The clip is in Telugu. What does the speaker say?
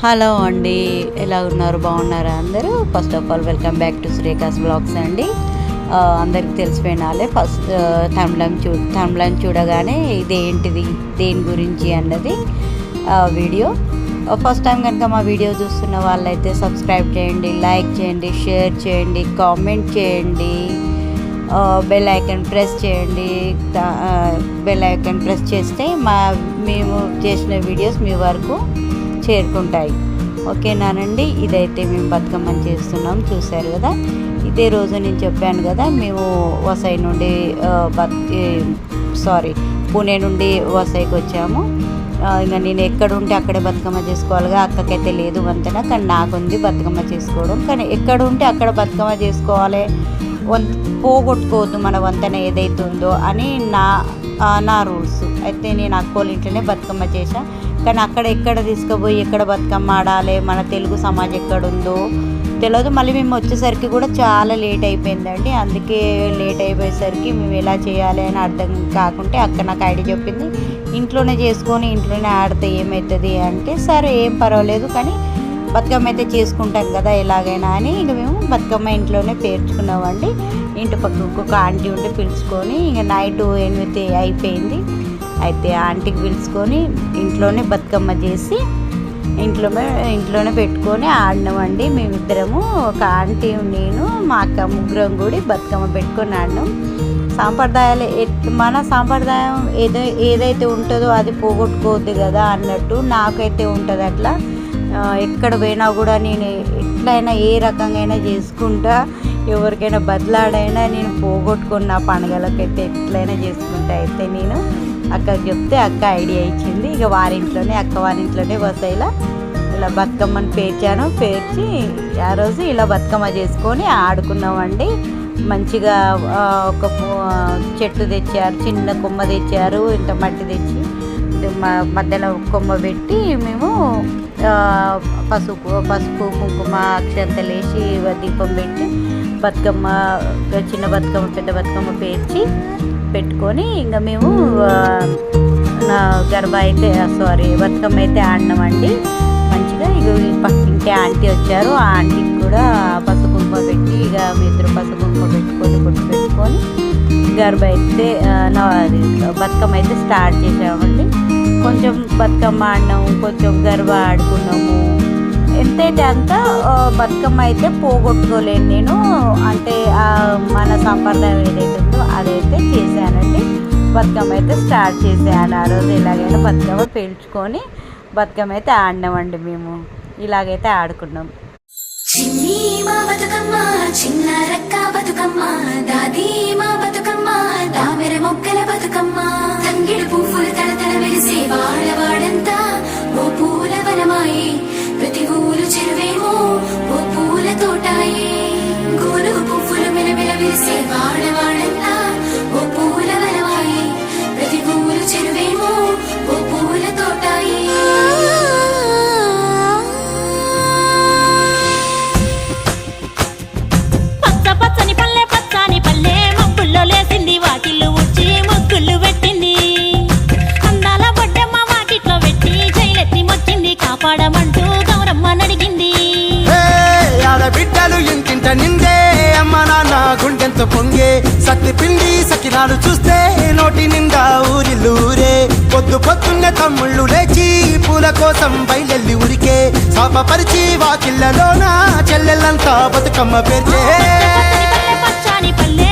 హలో అండి ఎలా ఉన్నారు? బాగున్నారా అందరూ? First of all welcome back to Srikas blogs అండి. అందరికీ అందరికి తెలిసిపోయినాలే ఫస్ట్ తమిళం చూ తమిళం చూడగానే ఇదేంటిది దేని గురించి అన్నది వీడియో ఫస్ట్ టైం కనుక మా వీడియో చూస్తున్న వాళ్ళైతే సబ్స్క్రైబ్ చేయండి లైక్ చేయండి షేర్ చేయండి కామెంట్ చేయండి. బెల్ ఐకన్ ప్రెస్ చేయండి. బెల్ ఐకన్ ప్రెస్ చేస్తే మా మేము చేసిన వీడియోస్ మీ వరకు చేరుకుంటాయి. ఓకేనానండి? ఇదైతే మేము బతుకమ్మని చేస్తున్నాం. చూశారు కదా? ఇదే రోజు నేను చెప్పాను కదా మేము వసై నుండి బత్ సారీ పూణే నుండి వసైకి వచ్చాము. ఇంకా నేను ఎక్కడ ఉంటే అక్కడే బతుకమ్మ చేసుకోవాలిగా అక్కకైతే లేదు వంతెన కానీ నాకుంది బతుకమ్మ చేసుకోవడం. కానీ ఎక్కడ ఉంటే అక్కడ బతుకమ్మ చేసుకోవాలి. వంత పోగొట్టుకోవద్దు మన వంతెన ఏదైతే ఉందో అని నా నా రూల్స్. అయితే నేను అక్కోళ్ళ ఇంట్లోనే బతుకమ్మ చేశాను కానీ అక్కడ ఎక్కడ తీసుకుపోయి ఎక్కడ బతుకమ్మ ఆడాలి మన తెలుగు సమాజం ఎక్కడ ఉందో తెలియదు మళ్ళీ మేము వచ్చేసరికి కూడా చాలా లేట్ అయిపోయిందండి. అందుకే లేట్ అయిపోయేసరికి మేము ఎలా చేయాలి అని అర్థం కాకుంటే అక్క నాకు ఐడియా చెప్పింది ఇంట్లోనే చేసుకొని ఇంట్లోనే ఆడితే ఏమవుతుంది అంటే సరే ఏం పర్వాలేదు కానీ బతుకమ్మ అయితే చేసుకుంటాం కదా ఎలాగైనా అని ఇక మేము బతుకమ్మ ఇంట్లోనే పేర్చుకున్నామండి. ఇంటి పక్కకు ఒక ఆంటీ ఉంటే పిలుచుకొని ఇక నైట్ ఎనిమిది అయిపోయింది. అయితే ఆంటీకి పిలుచుకొని ఇంట్లోనే బతుకమ్మ చేసి ఇంట్లో ఇంట్లోనే పెట్టుకొని ఆడినామండి. మేమిద్దరము ఒక ఆంటీ నేను మా అక్క ముగ్గురం కూడా బతుకమ్మ పెట్టుకొని ఆడినాం. సాంప్రదాయాలు ఎట్- మన సాంప్రదాయం ఏదో ఏదైతే ఉంటుందో అది పోగొట్టుకోవద్దు కదా అన్నట్టు నాకైతే ఉంటుంది అట్లా. ఎక్కడ పోయినా కూడా నేను ఎట్లయినా ఏ రకంగా అయినా చేసుకుంటా ఎవరికైనా బదిలాడైనా నేను పోగొట్టుకున్న పండుగలకైతే ఎట్లయినా చేసుకుంటా అయితే నేను. అక్కకి చెప్తే అక్క ఐడియా ఇచ్చింది. ఇక వారింట్లోనే అక్క వారింట్లోనే వసైలా ఇలా బతుకమ్మను పేర్చాను. పేర్చి ఆ రోజు ఇలా బతుకమ్మ చేసుకొని ఆడుకున్నామండి. మంచిగా ఒక చెట్టు తెచ్చారు చిన్న కొమ్మ తెచ్చారు ఇంత మట్టి తెచ్చి మ- మధ్యలో కొమ్మ పెట్టి మేము పసుపు పసుపు కుంకుమ అక్షంతలు వేసి దీపం పెట్టి బతుకమ్మ చిన్న బతుకమ్మ పెద్ద బతుకమ్మ పేర్చి పెట్టుకొని ఇంకా మేము గర్భ అయితే సారీ బతుకమ్మ అయితే ఆడినామండి. మంచిగా ఇక ఈ పక్కింటి ఆంటీ వచ్చారు. ఆ ఆంటీకి కూడా పసుకుంప పెట్టి ఇక మీ ఇద్దరు పెట్టుకొని బొట్టు పెట్టుకొని గర్భ అయితే నా అది బతుకమ్మ అయితే స్టార్ట్ చేసామండి కొంచెం బతుకమ్మ ఆడినాము కొంచెం గర్భ ఆడుకున్నాము. ఎంతైతే అంత బతుకమ్మ అయితే పోగొట్టుకోలేను నేను. అంటే మన సంప్రదాయం ఏదైతే ఉందో అదైతే చేశానండి. బతుకమ్మ అయితే స్టార్ట్ చేసాను ఆ రోజు. ఎలాగైనా బతుకమ్మ పేల్చుకొని బతుకమ్మ అయితే ఆడినామండి మేము. ఇలాగైతే ఆడుకున్నాం. చిన్ని మా బతుకమ్మ చిన్న రక్క బతుకమ్మ దాది మా బతుకమ్మ దామెర మొక్కల బతుకమ్మ. తంగిడు పువ్వులు తల తల వెలిసే వాళ్ళ విరిసే వాడవాడంతా ఓ పూల వనమాయే ప్రతి ఊరు చెరువేమో ఓ పూల పచ్చ పచ్చని పల్లె పచ్చని పల్లె మబ్బుల్లో లేసింది వాకిళ్ళు ఉచ్చి ముగ్గులు పెట్టింది. అందాల బొడ్డమ్మ వాకిట్లో పెట్టి జైలెత్తి మొచ్చింది కాపాడమంటూ గౌరమ్మ నడిగింది హే, ఆడబిడ్డలు ఇంటింట నిందే గుండెంత పొంగే సత్తి పిండి సకినాలు చూస్తే నోటి నిండా ఊరిల్లూరే పొద్దు పొద్దున్న తమ్ముళ్ళు లేచి పూల కోసం బయలెల్లి ఉరికే శాపపరిచి వాకిళ్ళలోన చెల్లెళ్ళంతా బతుకమ్మ పేర్చే. పచ్చని పల్లె